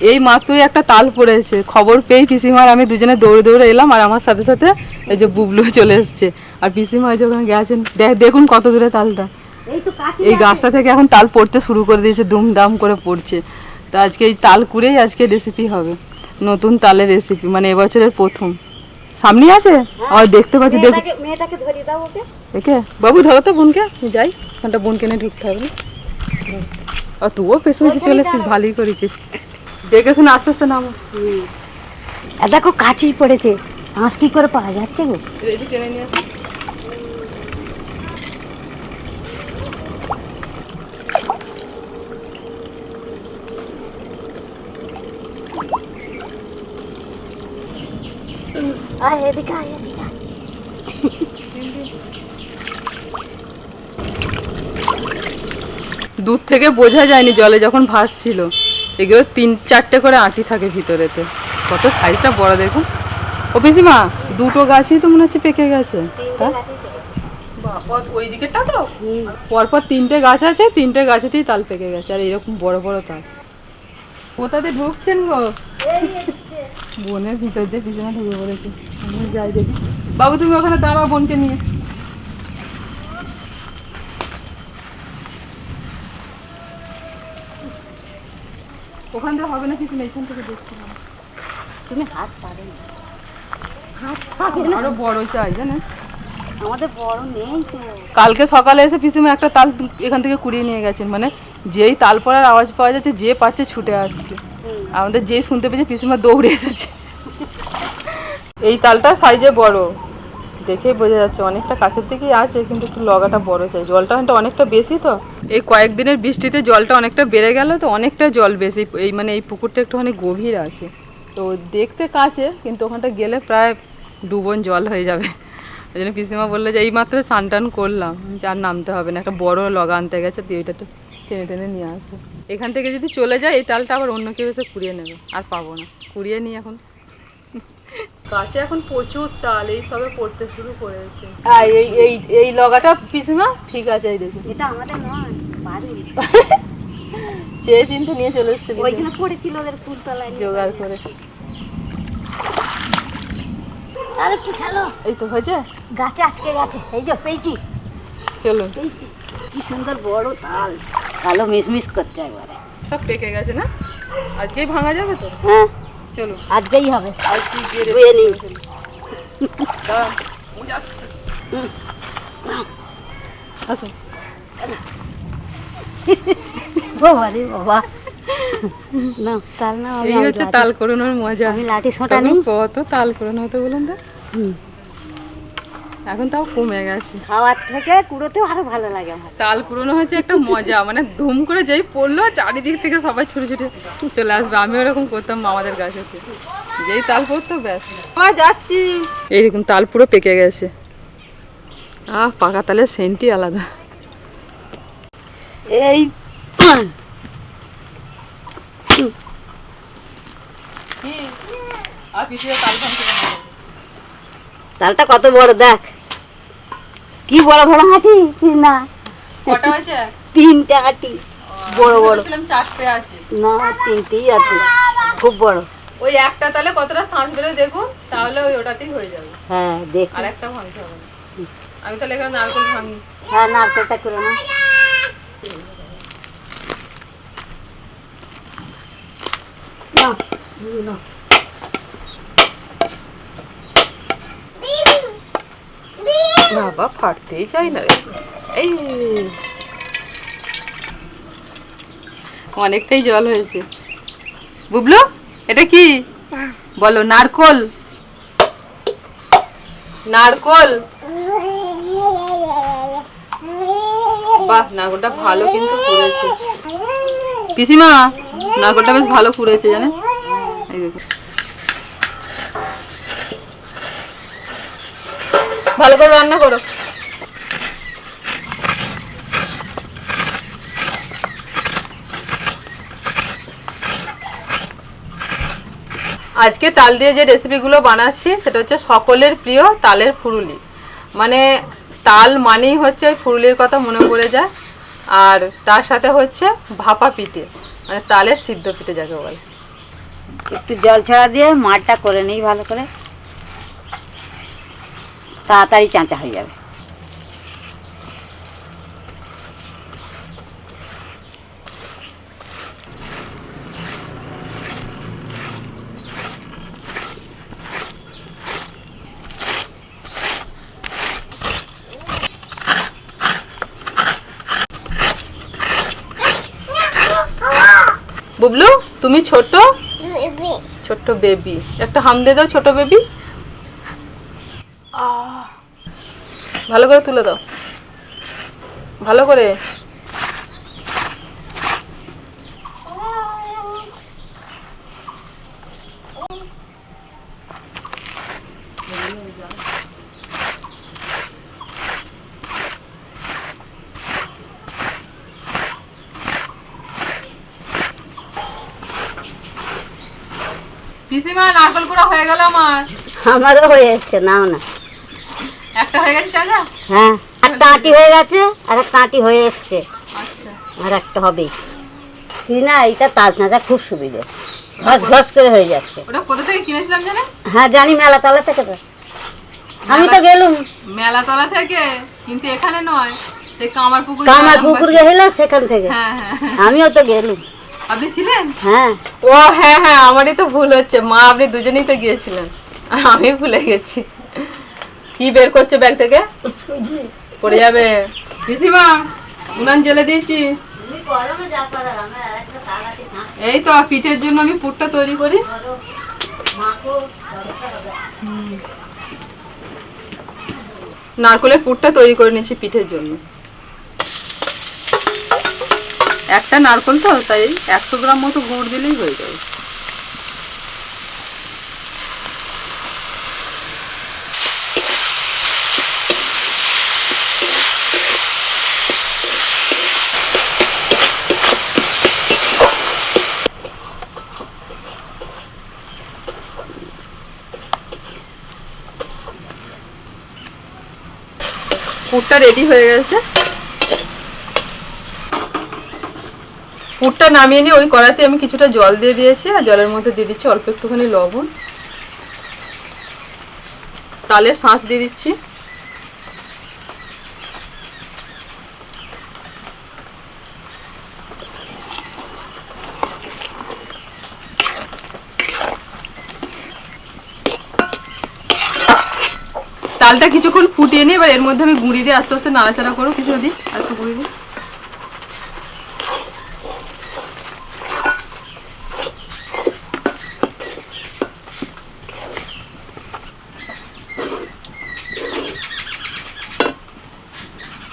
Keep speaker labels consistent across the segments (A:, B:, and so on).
A: এই মাত্রই একটা তাল পড়েছে। খবর পেয়ে পিসিমার আমি দুজনে দৌড়ে দৌড়ে এলাম আর আমার সাথে সাথে এই যে বুবলু চলে এসছে। আর পিসিমা এই যে ওখানে গেছেন দেখ- দেখুন কত দূরে তালটা।
B: এই
A: গাছটা থেকে এখন তাল পড়তে শুরু করে দিয়েছে দুমদাম করে পড়ছে। তো আজকে এই তাল কুড়েই আজকে রেসিপি হবে। নতুন তালের রেসিপি মানে এবছরের প্রথম। সামনেই আছে? আমার দেখতে পাচ্ছি দেখুন।
B: মেয়েটাকে মেয়েটাকে দাও ওকে।
A: একে? বাবু ধরো তো বোনকে। যাই ওখানটা বোনকে নিয়ে ঢুকতে হবে আর তুইও পেছনে চলে এসেছিস ভালোই করেছিস। দেখে শুনে আস্তে আস্তে নামো।
B: দেখো কাঁচি পড়েছে। আঁশ কি করে পাওয়া যাচ্ছে গো?
A: টেনে নিয়ে আসো।
B: আয় এদিকে আয় এদিকে।
A: দূর থেকে বোঝা যায়নি জলে যখন ভাসছিল। এগুলো তিন চারটে করে আঁটি থাকে ভিতরেতে। কত সাইজটা বড় দেখুন। ও পিসিমা দুটো গাছই তো মনে হচ্ছে পেকে গেছে? ওই দিকেরটা তো? পরপর তিনটে গাছ আছে তিনটে গাছেতেই তাল পেকে গেছে আর এরকম বড় বড় তাল। কোথাতে ঢুকছেন গো? বনের ভিতর দিয়ে পিছনে ঢুকে পড়েছে। যাই দেখি। বাবু তুমি ওখানে দাঁড়াও বোনকে নিয়ে। ওখান থেকে হবে না কিছু না এখান থেকে দেখছিলাম।
B: তুমি হাত পাবে না। হাত পাবে না।
A: আরও বড় চাই জানেন
B: আমাদের বড় নেই তো।
A: কালকে সকালে এসে পিসিমা একটা তাল এখান থেকে কুড়িয়ে নিয়ে গেছেন মানে যেই তাল পড়ার আওয়াজ পাওয়া যাচ্ছে যে পাচ্ছে ছুটে আসছে। আমাদের যেই শুনতে পেয়েছে পিসিমা দৌড়ে এসেছে। এই তালটা সাইজে বড়। দেখেই বোঝা যাচ্ছে অনেকটা কাছের দিকেই আছে, কিন্তু একটু লগাটা বড় চাই। জলটা হয়তো অনেকটা বেশি তো। এই কয়েকদিনের বৃষ্টিতে জলটা অনেকটা বেড়ে গেল তো, অনেকটা জল বেশি, এই মানে এই পুকুরটা একটুখানি গভীর আছে। তো দেখতে কাছে, কিন্তু ওখানটা গেলে প্রায় ডুবন জল হয়ে যাবে। ওই জন্য পিসিমা বলল যে এই মাত্র স্নান টান করলাম যে আর নামতে হবে না, একটা বড় লগা আনতে গেছে, দিয়ে ওইটা তো টেনে টেনে নিয়ে আসব এখান থেকে যদি চলে যায়, এই তালটা আবার অন্য কেউ এসে কুড়িয়ে নেবে, আর পাবো না। কুড়িয়ে নিই এখন। গাছে এখন প্রচুর তাল এই সবে পড়তে শুরু করেছে। এই এই এই লগাটা পিসিমা ঠিক আছে এই দেখুন।
B: এটা আমাদের নয় বাড়ি
A: চেয়ে চিনতে নিয়ে চলে এসছে
B: ওইখানে পড়েছিল ওদের ফুলতলায়
A: জোগাড় করে।
B: আরে কি খেলো।
A: এই তো হয়েছে?
B: গাছে আটকে গেছে। এই যে পেয়েছি। পেয়েছি। কি সুন্দর বড় তাল। কালো মিসমিস করছে একবারে।
A: সব পেকে গেছে না? আজকেই ভাঙা যাবে তো?
B: হ্যাঁ।
A: চলুন
B: আজকেই হবে। বাবা রে বাবা। না তাল না
A: এই হচ্ছে তাল করোনোর মজা।
B: আমি লাঠি
A: তখন
B: নেই।
A: কত তাল করোনা হতো বলুন তো?
B: হুম।
A: এখন তাও কমে গেছে।
B: খাওয়ার থেকে কুড়োতেও আরও ভালো লাগে আমার।
A: তাল কুড়োনো হচ্ছে একটা মজা মানে ধুম করে যেই পড়ল চারিদিক থেকে সবাই ছুটে ছুটে চলে আসবে। আমিও ওরকম করতাম আমাদের গাছেতে যেই তাল পড়তো ব্যাস। মা যাচ্ছি। এইরকম তাল পুরো পেকে গেছে। আহ পাকা তালের সেন্টই আলাদা।
B: এই তালটা কত বড় দেখ। কি বড় বড় হাঁটি কি না?
A: কটা হয়েছে?
B: তিনটে হাঁটি বড় বড়।
A: চারটে আছে।
B: না তিনটেই আছে। খুব বড়।
A: ওই একটা তালে কতটা শ্বাস বেরোয় দেখুন তাহলে ওই ওটাতেই হয়ে যাবে।
B: হ্যাঁ দেখ
A: আর একটা ভাঙতে হবে। আমি তাহলে এখানে নারকেল ভাঙি।
B: হ্যাঁ নারকেলটা করে না নাও, এই নাও।
A: বাবা ফাটতেই চাই না এই। অনেকটাই জল হয়েছে। বুবলু, এটা কি? বলো, নারকল। নারকল? বাহ, নারকলটা ভালো কিন্তু ফুরেছে পিসিমা, নারকলটা বেশ ভালো ফুরেছে জানেন? এই দেখো। ভালো করে রান্না করো। আজকে তাল দিয়ে যে রেসিপিগুলো বানাচ্ছি, সেটা হচ্ছে সকলের প্রিয় তালের ফুরুলি। মানে তাল মানেই হচ্ছে ফুরুলির কথা মনে পড়ে যায়, আর তার সাথে হচ্ছে ভাপা পিঠে মানে তালের সিদ্ধ পিঠে যাকে বলে।
B: একটু জল ছড়া দিয়ে মাঠটা করে নিই ভালো করে। তাড়াতাড়ি চাঁচা হয়ে যাবে
A: বুবলু তুমি ছোট ছোট্ট বেবি একটা হাম দিয়ে দাও ছোট বেবি ভালো করে তুলে দাও। ভালো করে। পিসিমা নারকল করা হয়ে গেল আমার।
B: আমারও হয়ে এসছে নাও না।
A: একটা হয়ে গেছে চাচা?
B: হ্যাঁ। হয়ে গেছে আর হয়ে এসছে।
A: আচ্ছা।
B: আর একটা হবেই না তাল চাঁচা খুব সুবিধে। ঘস ঘস করে হয়ে যাচ্ছে।
A: ওটা কোথা থেকে কিনেছিলাম জানে?
B: হ্যাঁ জানি মেলা তলা থেকে তো। আমি তো গেলুম।
A: মেলাতলা থেকে কিন্তু এখানে নয়। কামার পুকুর
B: কামার পুকুর গেছিলাম সেখান থেকে।
A: হ্যাঁ হ্যাঁ।
B: আমিও তো গেলুম।
A: আপনি ছিলেন?
B: হ্যাঁ।
A: ও হ্যাঁ হ্যাঁ আমারই তো ভুল হচ্ছে। মা আপনি দুজনেই তো গিয়েছিলেন। আমি ভুলে গেছি। কি বের করছে ব্যাগ থেকে? পড়ে যাবে। পিসিমা, উনান জেলে দিয়েছি। এই তো, পিঠের জন্য আমি পুরটা তৈরি করি। নারকলের পুরটা তৈরি করে নিচ্ছি পিঠের জন্য। একটা নারকল তো, তাই একশো গ্রাম মতো গুড় দিলেই হয়ে যাবে। পুরটা রেডি হয়ে গেছে। পুরটা নামিয়ে নিয়ে ওই কড়াতে আমি কিছুটা জল দিয়ে দিয়েছি, আর জলের মধ্যে দিয়ে দিচ্ছি অল্প একটুখানি লবণ। তালে শাঁস দিয়ে দিচ্ছি। তালটা কিছুক্ষণ ফুটিয়ে নিয়ে, এবার এর মধ্যে আমি গুঁড়ি দিয়ে আস্তে আস্তে নাড়াচাড়া করব। কিছু দিই আর একটু গুঁড়ি দিই।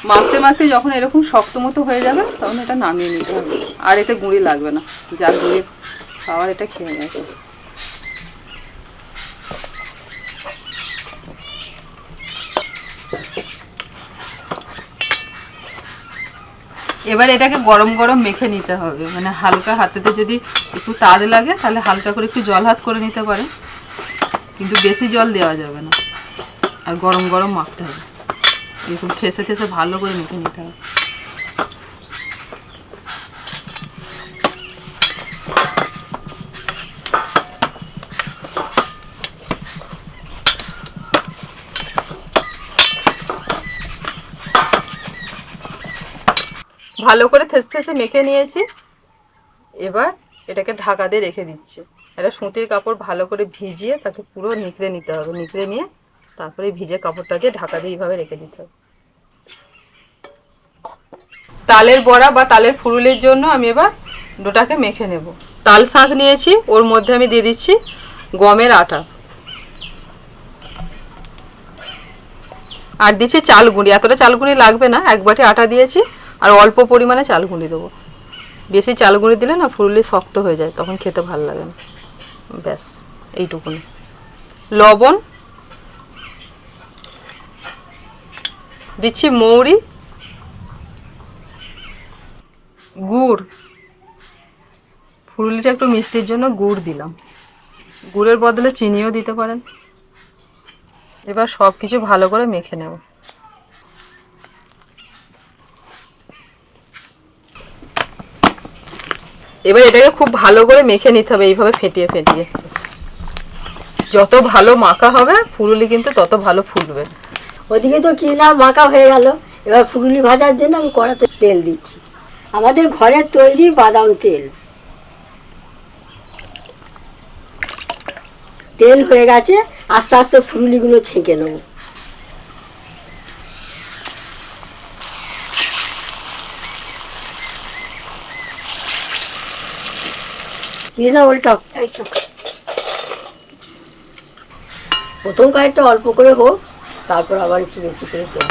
A: মাখতে মাখতে যখন এরকম শক্ত মতো হয়ে যাবে, তখন এটা নামিয়ে নিতে হবে। আর এতে গুঁড়ি লাগবে না। যা গুঁড়ি খাওয়ার, এটা খেয়ে গেছে এবার এটাকে গরম গরম মেখে নিতে হবে। মানে হালকা হাতেতে যদি একটু তাদ লাগে, তাহলে হালকা করে একটু জল হাত করে নিতে পারে কিন্তু বেশি জল দেওয়া যাবে না। আর গরম গরম মাখতে হবে। এরকম ফেসে ফেসে ভালো করে মেখে নিতে হবে। ভালো করে থেসে থেসে মেখে নিয়েছি। এবার এটাকে ঢাকা দিয়ে রেখে দিচ্ছি। এটা সুতির কাপড় ভালো করে ভিজিয়ে তাকে পুরো নিকড়ে নিতে হবে। নিকড়ে নিয়ে তারপরে ভিজে কাপড়টাকে ঢাকা দিয়ে এইভাবে রেখে দিতে হবে। তালের বড়া বা তালের ফুরুলের জন্য আমি এবার ডোটাকে মেখে নেব। তাল শাঁস নিয়েছি, ওর মধ্যে আমি দিয়ে দিচ্ছি গমের আটা। আর দিচ্ছি চাল গুঁড়ি। এতটা চাল গুঁড়ি লাগবে না, এক বাটি আটা দিয়েছি। আর অল্প পরিমাণে চাল গুঁড়ি দেবো। বেশি চাল গুঁড়ি দিলে না ফুললি শক্ত হয়ে যায়, তখন খেতে ভালো লাগে না। ব্যাস, এইটুকুনি। লবণ দিচ্ছি মৌরি, গুড়। ফুললিটা একটু মিষ্টির জন্য গুড় দিলাম। গুড়ের বদলে চিনিও দিতে পারেন। এবার সব কিছু ভালো করে মেখে নেব। এবার এটাকে খুব ভালো করে মেখে নিতে হবে, এইভাবে ফেটিয়ে ফেটিয়ে। যত ভালো মাখা হবে, ফুলুলি কিন্তু তত ভালো ফুলবে।
C: ওদিকে তো কি না, মাখা হয়ে গেল। এবার ফুলুলি ভাজার জন্য আমি কড়াতে তেল দিচ্ছি। আমাদের ঘরের তৈরি বাদাম তেল। তেল হয়ে গেছে, আস্তে আস্তে ফুলুলিগুলো ছেঁকে নেব। না উল্টা। প্রথম কয়েকটা অল্প করে হোক, তারপর আবার একটু বেশি করে তেল।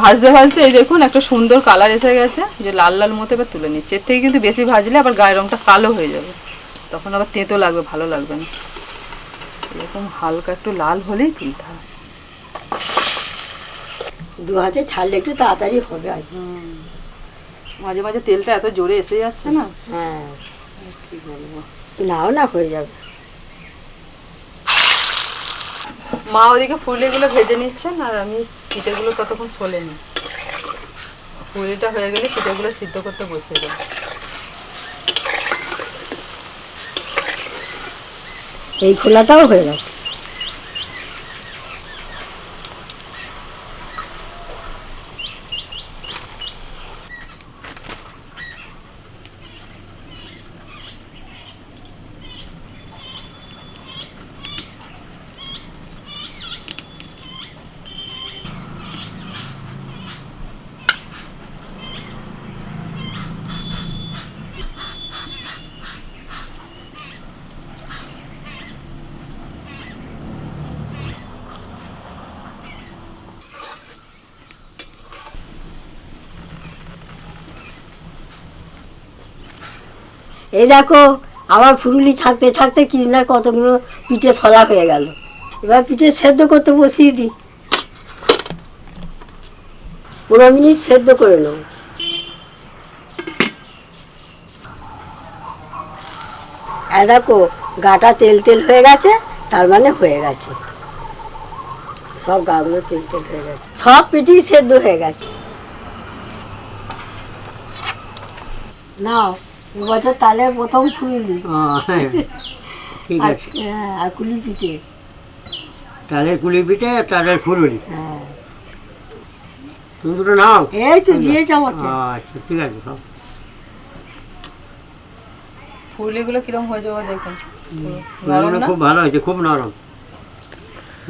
A: ভাজতে ভাজতে এই দেখুন, একটা সুন্দর কালার এসে গেছে, যে লাল লাল মতো এবার তুলে নিচ্ছে এর থেকে কিন্তু বেশি ভাজলে আবার গায়ের রঙটা কালো হয়ে যাবে তখন আবার তেঁতো লাগবে, ভালো লাগবে না এরকম হালকা একটু লাল হলেই তুলতে হবে
C: দু হাতে ছাড়লে একটু তাড়াতাড়ি হবে আর কি।
A: মাঝে মাঝে তেলটা এত জোরে এসে যাচ্ছে না?
C: হ্যাঁ।
A: কি বলব?
C: নাও না হয়ে যাবে।
A: মা ওদিকে ফুলেগুলো ভেজে নিচ্ছেন আর আমি পিঠেগুলো ততক্ষণ সলে নি ফুলিটা হয়ে গেলে পিঠেগুলো সিদ্ধ করতে বসে যাবে
C: এই খোলাটাও হয়ে গেছে। এই দেখো, আমার ফুরুলি থাকতে থাকতে কি না কতগুলো পিঠে ছলা হয়ে গেল। এবার পিঠে সেদ্ধ করতে বসিয়ে দিই। পনেরো মিনিট সেদ্ধ করে নেব। দেখো, গাটা তেল তেল হয়ে গেছে, তার মানে হয়ে গেছে। সব গাগুলো তেল তেল হয়ে গেছে। সব পিঠেই সেদ্ধ হয়ে গেছে। নাও। এবছর তালের প্রথম ফুললি
D: হ্যাঁ। ঠিক
C: আর
D: আছে।
C: হ্যাঁ, আর কুলি পিঠে।
D: তালের কুলি পিঠে আর তালের ফুলুরি।
C: হ্যাঁ।
D: তুমি দুটো নাও।
C: এই তো দিয়েছে আমাকে।
D: আচ্ছা ঠিক আছে সব
A: ফুলিগুলো কিরম হয়ে যাবে দেখুন।
D: ফুলগুলো খুব ভালো হয়েছে খুব নরম।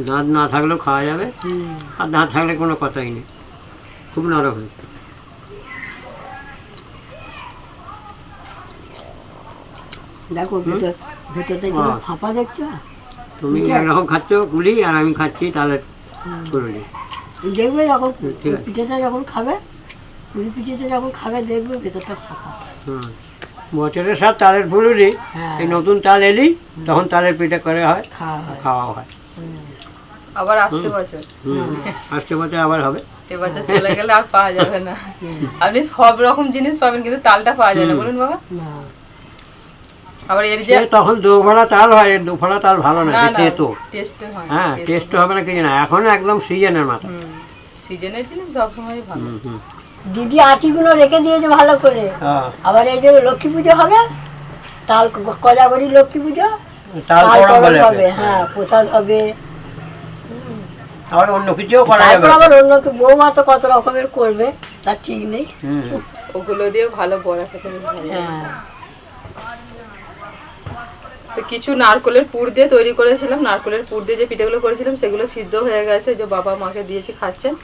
D: দাঁত না থাকলেও খাওয়া যাবে। আর দাঁত থাকলে কোনো কথাই নেই। খুব নরম হয়েছে।
C: দেখো ভেতর ভেতরটা কি
D: বাহ।
C: ফাঁপা দেখছ
D: তুমি একরকম খাচ্ছ কুলি আর আমি খাচ্ছি ফুলুরি
C: দেখবে যখন পিঠেটা যখন খাবে কুলি পিঠেটা যখন খাবে দেখবে ভেতরটা ফাঁপা।
D: হুম। বছরের সাত তালের ফুলুরি
C: হ্যাঁ।
D: এই নতুন তাল এলি তখন তালের পিঠে করে হয়
C: খাওয়া হয়।
A: আবার আসছে বছর।
D: আসছে বছর আবার হবে।
A: এবছর চলে গেলে আর পাওয়া যাবে না। আপনি সব রকম জিনিস পাবেন কিন্তু তালটা পাওয়া যায় না। বলুন বাবা।
C: না।
A: আবার এর যে
D: তখন দুফাড়া তাল হয় এর তাল ভালো না তেতো।
A: টেস্ট হয়
D: হ্যাঁ টেস্ট হবে না কিছু না এখন একদম সিজনের মাথা।
A: সিজনের জিনিস সবসময় ভালো।
C: দিদি আটিগুলো রেখে দিয়েছে ভালো করে।
D: হ্যাঁ,
C: আবার এই যে লক্ষ্মী পুজো হবে তাল কজাগরি লক্ষ্মী পুজো
D: তাল
C: হবে হ্যাঁ প্রসাদ হবে।
D: আবার অন্য কিছুও করা যাবে।
C: আবার অন্য বৌমা তো কত রকমের করবে তার ঠিক নেই।
A: ওগুলো দিয়ে ভালো বড়া খেতে লাগে।
C: হ্যাঁ।
A: তো কিছু নারকলের পুর দিয়ে তৈরি করেছিলাম। নারকলের পুর দিয়ে যে পিঠেগুলো করেছিলাম সেগুলো সিদ্ধ হয়ে গেছে। যে বাবা মাকে দিয়েছি খাচ্ছেন।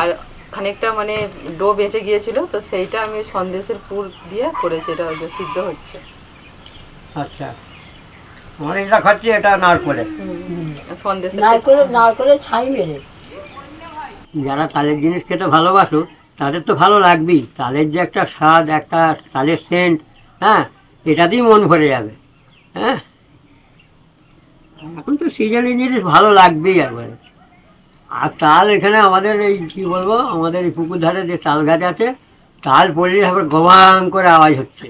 A: আর খানিকটা মানে ডো বেঁচে গিয়েছিল তো সেইটা আমি সন্দেশের পুর দিয়ে করেছি। এটা ওই যে সিদ্ধ হচ্ছে।
D: আচ্ছা। আমার এটা খাচ্ছি এটা নারকলে।
A: সন্দেশের
C: নারকলে নারকলে ছাই মেরে।
D: যারা তালের জিনিস খেতে ভালোবাসো তাদের তো ভালো লাগবেই। তালের যে একটা স্বাদ একটা তালের সেন্ট হ্যাঁ এটাতেই মন ভরে যাবে। হ্যাঁ? এখন তো সিজনের জিনিস ভালো লাগবেই একবারে। আর তাল এখানে আমাদের এই কি বলব আমাদের এই পুকুর ধারে যে তাল গাছ আছে তাল পড়লে আবার গবাং করে আওয়াজ হচ্ছে।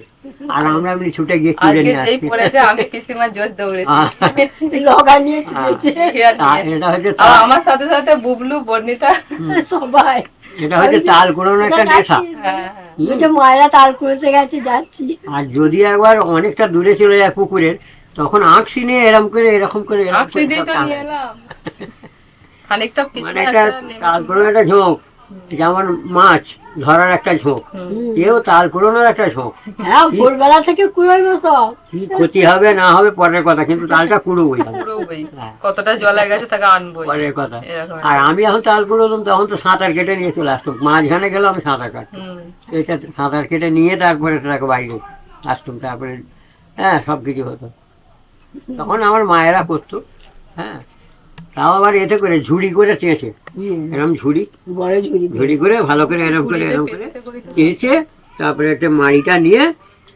D: আর আমরা এমনি ছুটে গিয়ে তুলে নিয়ে আসছি
A: পড়েছে আমি পিসিমার জোর দৌড়েছি।
C: লগা নিয়ে ছুটেছে
A: খেয়াল
D: তা-
A: নিয়ে।
D: এটা হচ্ছে
A: আমার সাথে সাথে বুবলু বর্ণিতা।
C: সবাই।
D: এটা হচ্ছে তাল কুড়োনো একটা নেশা।
A: হ্যাঁ হ্যাঁ।
D: হুম।
C: যে মায়েরা তাল কুড়োতে গেছে যাচ্ছি।
D: আর যদি একবার অনেকটা দূরে চলে যায় পুকুরের তখন আঁকশি নিয়ে এরম করে এরকম করে
A: এরকম
D: করে
A: খানিকটা
D: মানে একটা তাল কুড়োনোর একটা ঝোঁক। যেমন মাছ ধরার একটা ঝোঁক। কেউ তাল কুড়োনোর একটা ঝোঁক।
C: হ্যাঁ ভোরবেলা থেকে কুড়োইবো সব।
D: কি ক্ষতি হবে না হবে পরের কথা কিন্তু তালটা কুড়োবই। হ্যাঁ।
A: কতটা জল গেছে তাকে আনবই।
D: পরের কথা। আর আমি যখন তাল কুড়োতাম তখন তো সাঁতার কেটে নিয়ে চলে আসতাম মাঝখানে গেলে আমি সাঁতার কাটতাম। এটা সাঁতার কেটে নিয়ে তারপরে তাকে বাইরে আসতাম। তারপরে হ্যাঁ সব কিছু হতো। তখন আমার মায়েরা করতো হ্যাঁ। তাও আবার এতে করে ঝুড়ি করে চেয়েছে। এরকম ঝুড়ি।
C: বড় ঝুড়ি
D: ঝুড়ি করে ভালো করে এরকম করে এরকম করে চেয়েছে। তারপরে একটা মাড়িটা নিয়ে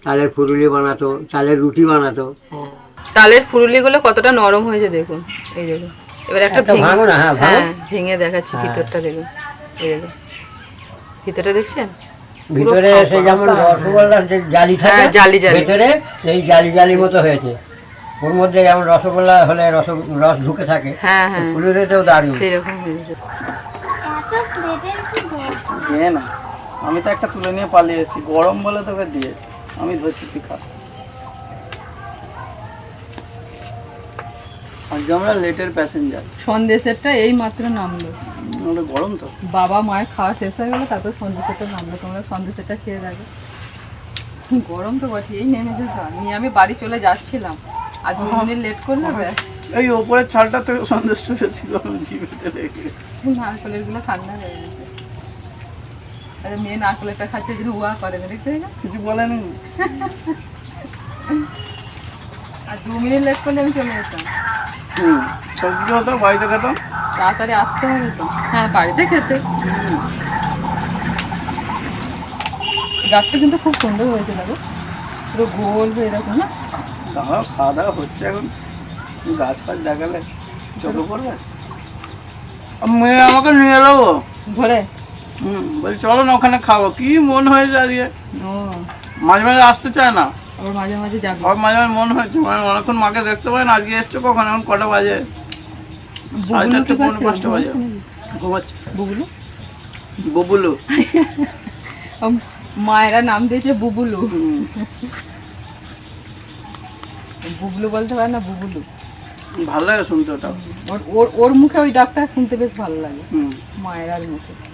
D: তালের ফুরুলি বানাতো তালের রুটি বানাতো।
A: তালের ফুরুলি গুলো কতটা নরম হয়েছে দেখুন। এই দেখুন। এবার একটা ভেঙে
D: না হ্যাঁ
A: হ্যাঁ ভেঙে দেখাচ্ছি ভিতরটা দেখুন। এই দেখুন। ভিতরটা দেখছেন?
D: ভিতরে সে যেমন রসগোল্লার যে জালি থাকে
A: হ্যাঁ, জালি জালি।
D: ভিতরে এই জালি জালি মতো হয়েছে। ওর মধ্যে যেমন রসগোল্লা হলে রস রস ঢুকে থাকে
A: হ্যাঁ হ্যাঁ।
D: ফুলুরিতেও দারুণ।
A: সেরকম
E: দে না আমি তো একটা তুলে নিয়ে পালিয়ে এসেছি গরম বলে তোকে দিয়েছি আমি ধরছি তুই খা। আজকে আমরা লেটের প্যাসেঞ্জার
A: সন্দেশেরটা এই মাত্র নামলো।
E: ওটা গরম তো।
A: বাবা মায়ের খাওয়া শেষ হয়ে গেলো তারপর সন্দেশেরটা নামলো তোমরা সন্দেশেরটা খেয়ে দেখো। গরম তো বটে এই নেমেছে তো নিয়ে আমি বাড়ি চলে যাচ্ছিলাম। আর দু মিনিট লেট করলে ব্যাস।
E: এই ওপরের ছালটা তো সন্দেশ টুকেছি গরম জিভেতে লেগে।
A: নারকেলেরগুলো ঠান্ডা হয়ে গেছে। আরে মেয়ে নারকেলেরটা খাচ্ছে যেন উয়া করে না দেখতে না?
E: কিছু বলেনি
A: আর দু মিনিট লেট করলে আমি চলে যেতাম।
E: হুম সবজি হতো বাড়িতে খেতাম
A: তাড়াতাড়ি আসতে হবে তো। হ্যাঁ বাড়িতে খেতে। গাছটা কিন্তু খুব সুন্দর হয়েছে দেখো। পুরো গোল হয়ে এরকম না?
E: দাঁড়াও খাওয়া দাওয়া হচ্ছে এখন। গাছ ফাছ দেখালে চোখে পড়বে? মেয়ে আমাকে নিয়ে গো।
A: ঘরে?
E: হুম বলছি চলো না ওখানে খাব। কি মন হয়ে আজকে মাঝে মাঝে আসতে চায় না।
A: আবার মাঝে মাঝে যাবে।
E: আবার মাঝে মাঝে মন হয়েছে মানে অনেকক্ষণ মাকে দেখতে পাই না আজকে এসছো কখন? এখন কটা বাজে? সাড়ে
A: বুবলু
E: চারটে পৌনে পাঁচটা বাজে।
A: ঘুমাচ্ছে। ববুলু? মায়েরা নাম দিয়েছে বুবুলু। বুবলু বলতে পারে না বুবলু?
E: ভালো লাগে শুনতে ওটা
A: ওর ওর ওর মুখে ওই ডাকটা শুনতে বেশ ভালো লাগে।
E: হুম।
A: মায়েরার মুখে।